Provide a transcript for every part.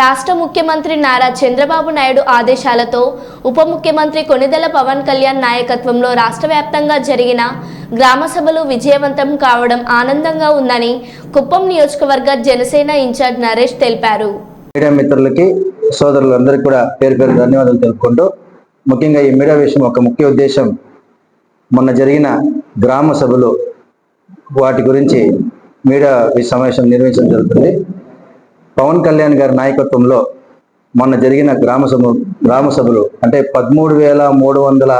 రాష్ట్ర ముఖ్యమంత్రి నారా చంద్రబాబు నాయుడు ఆదేశాలతో ఉప ముఖ్యమంత్రి కొనిదెల పవన్ కళ్యాణ్ నాయకత్వంలో రాష్ట్ర వ్యాప్తంగా జరిగిన గ్రామ సభలు విజయవంతం కావడం ఆనందంగా ఉందని కుప్పం నియోజకవర్గ జనసేన ఇన్ఛార్జ్ నరేష్ తెలిపారు. మీడియా మిత్రులకి సోదరులందరికీ కూడా పేరు పేరు ధన్యవాదాలు తెలుపుకుంటూ ముఖ్యంగా ఈ మీడియా విషయం ఒక ముఖ్య ఉద్దేశం. మొన్న జరిగిన గ్రామ సభలు వాటి గురించి మీడియా సమావేశం నిర్వహించడం జరుగుతుంది. పవన్ కళ్యాణ్ గారి నాయకత్వంలో మొన్న జరిగిన గ్రామ సభ గ్రామ సభలు అంటే పదమూడు వేల మూడు వందల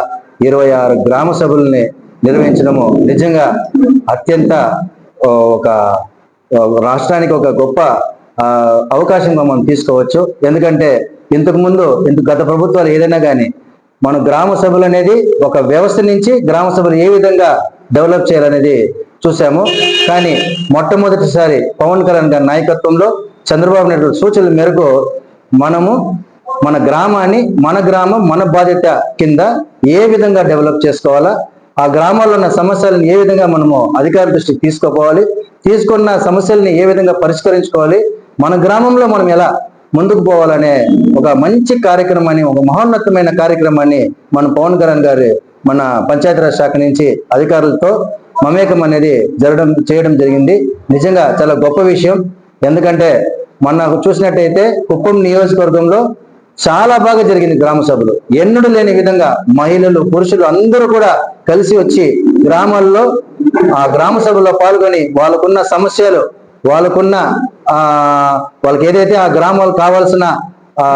ఇరవై ఆరు గ్రామ సభల్ని నిర్వహించడము నిజంగా అత్యంత ఒక రాష్ట్రానికి ఒక గొప్ప అవకాశంగా మనం తీసుకోవచ్చు. ఎందుకంటే ఇంతకుముందు ఇంత గత ప్రభుత్వాలు ఏదైనా కానీ మన గ్రామ సభలు అనేది ఒక వ్యవస్థ నుంచి గ్రామ సభలు ఏ విధంగా డెవలప్ చేయాలనేది చూసాము. కానీ మొట్టమొదటిసారి పవన్ కళ్యాణ్ గారి నాయకత్వంలో చంద్రబాబు నాయుడు సూచనల మేరకు మనము మన గ్రామాన్ని మన గ్రామం మన బాధ్యత కింద ఏ విధంగా డెవలప్ చేసుకోవాలా ఆ గ్రామాల్లో ఉన్న సమస్యలను ఏ విధంగా మనము అధికార దృష్టికి తీసుకోపోవాలి తీసుకున్న సమస్యల్ని ఏ విధంగా పరిష్కరించుకోవాలి మన గ్రామంలో మనం ఎలా ముందుకు పోవాలనే ఒక మంచి కార్యక్రమాన్ని ఒక మహోన్నతమైన కార్యక్రమాన్ని మన పవన్ కళ్యాణ్ గారు మన పంచాయతీరాజ్ శాఖ నుంచి అధికారులతో మమేకం అనేది జరగడం చేయడం జరిగింది. నిజంగా చాలా గొప్ప విషయం. ఎందుకంటే మొన్న చూసినట్టయితే కుప్పం నియోజకవర్గంలో చాలా బాగా జరిగింది గ్రామ సభలు. ఎన్నడూ లేని విధంగా మహిళలు పురుషులు అందరూ కూడా కలిసి వచ్చి గ్రామాల్లో ఆ గ్రామ సభలో పాల్గొని వాళ్ళకున్న సమస్యలు వాళ్ళకున్న ఆ వాళ్ళకి ఏదైతే ఆ గ్రామాలకు కావాల్సిన ఆ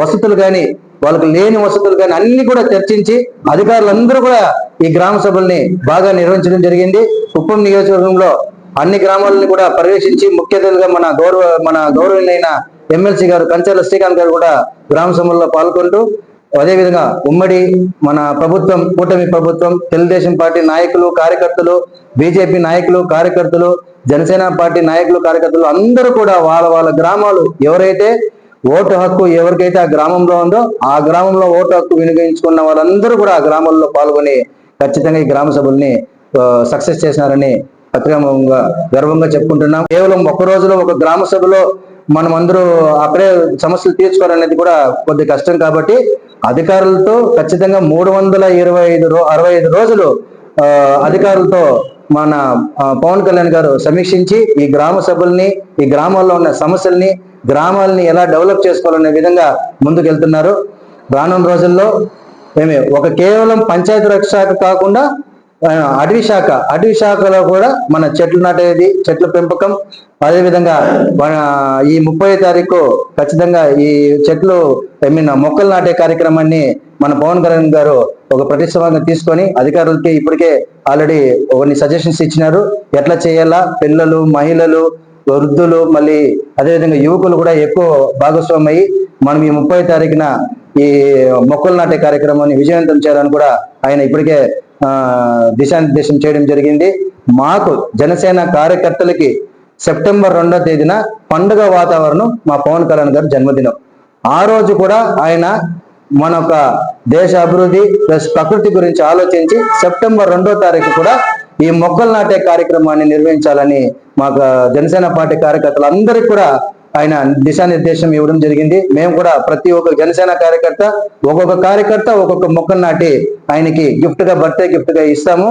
వసతులు కానీ వాళ్ళకి లేని వసతులు కానీ అన్ని కూడా చర్చించి అధికారులందరూ కూడా ఈ గ్రామ సభల్ని బాగా నిర్వహించడం జరిగింది. కుప్పం నియోజకవర్గంలో అన్ని గ్రామాలను కూడా పర్యవేక్షించి ముఖ్య అతిథిగా మన గౌరవ మన గౌరవనీయులైన ఎమ్మెల్సీ గారు కంచెల శ్రీకాంత్ గారు కూడా గ్రామ సభల్లో పాల్గొంటూ అదేవిధంగా ఉమ్మడి మన ప్రభుత్వం కూటమి ప్రభుత్వం తెలుగుదేశం పార్టీ నాయకులు కార్యకర్తలు బీజేపీ నాయకులు కార్యకర్తలు జనసేన పార్టీ నాయకులు కార్యకర్తలు అందరూ కూడా వాళ్ళ వాళ్ళ గ్రామాలు ఎవరైతే ఓటు హక్కు ఎవరికైతే ఆ గ్రామంలో ఉందో ఆ గ్రామంలో ఓటు హక్కు వినియోగించుకున్న వాళ్ళందరూ కూడా ఆ గ్రామాల్లో పాల్గొని ఖచ్చితంగా ఈ గ్రామ సభల్ని సక్సెస్ చేసినారని పత్రికంగా గర్వంగా చెప్పుకుంటున్నాం. కేవలం ఒక రోజులో ఒక గ్రామ సభలో మనం అందరూ అక్కడే సమస్యలు తీర్చుకోవాలనేది కూడా కొద్ది కష్టం కాబట్టి అధికారులతో ఖచ్చితంగా మూడు వందల ఇరవై ఐదు రో అరవై ఐదు రోజులు అధికారులతో మన పవన్ కళ్యాణ్ గారు సమీక్షించి ఈ గ్రామ సభల్ని ఈ గ్రామాల్లో ఉన్న సమస్యల్ని గ్రామాలని ఎలా డెవలప్ చేసుకోవాలనే విధంగా ముందుకెళ్తున్నారు. రానున్న రోజుల్లో ఏమి ఒక కేవలం పంచాయతీరాజ్ శాఖ కాకుండా అటవీ శాఖ. అటవీ శాఖలో కూడా మన చెట్లు నాటేది చెట్ల పెంపకం. అదేవిధంగా మన ఈ ముప్పై తారీఖు ఖచ్చితంగా ఈ చెట్లు ఐ మీన్ మొక్కలు నాటే కార్యక్రమాన్ని మన పవన్ కళ్యాణ్ గారు ఒక ప్రతిష్టంగా తీసుకొని అధికారులకి ఇప్పటికే ఆల్రెడీ కొన్ని సజెషన్స్ ఇచ్చినారు. ఎట్లా చేయాలా? పిల్లలు మహిళలు వృద్ధులు మళ్ళీ అదేవిధంగా యువకులు కూడా ఎక్కువ భాగస్వామి అయ్యి మనం ఈ ముప్పై తారీఖున ఈ మొక్కలు నాటే కార్యక్రమాన్ని విజయవంతం చేయాలని కూడా ఆయన ఇప్పటికే దిశానిర్దేశం చేయడం జరిగింది. మాకు జనసేన కార్యకర్తలకి సెప్టెంబర్ రెండో తేదీన పండుగ వాతావరణం మా పవన్ కళ్యాణ్ గారి జన్మదినం. ఆ రోజు కూడా ఆయన మన యొక్క దేశ అభివృద్ధి ప్లస్ ప్రకృతి గురించి ఆలోచించి సెప్టెంబర్ రెండో తారీఖు కూడా ఈ మొక్కలు నాటే కార్యక్రమాన్ని నిర్వహించాలని మాకు జనసేన పార్టీ కార్యకర్తలు అందరికీ కూడా ఆయన దిశానిర్దేశం ఇవ్వడం జరిగింది. మేము కూడా ప్రతి ఒక్క జనసేన కార్యకర్త ఒక్కొక్క కార్యకర్త ఒక్కొక్క మొక్కను నాటి ఆయనకి గిఫ్ట్గా బర్త్డే గిఫ్ట్గా ఇస్తాము.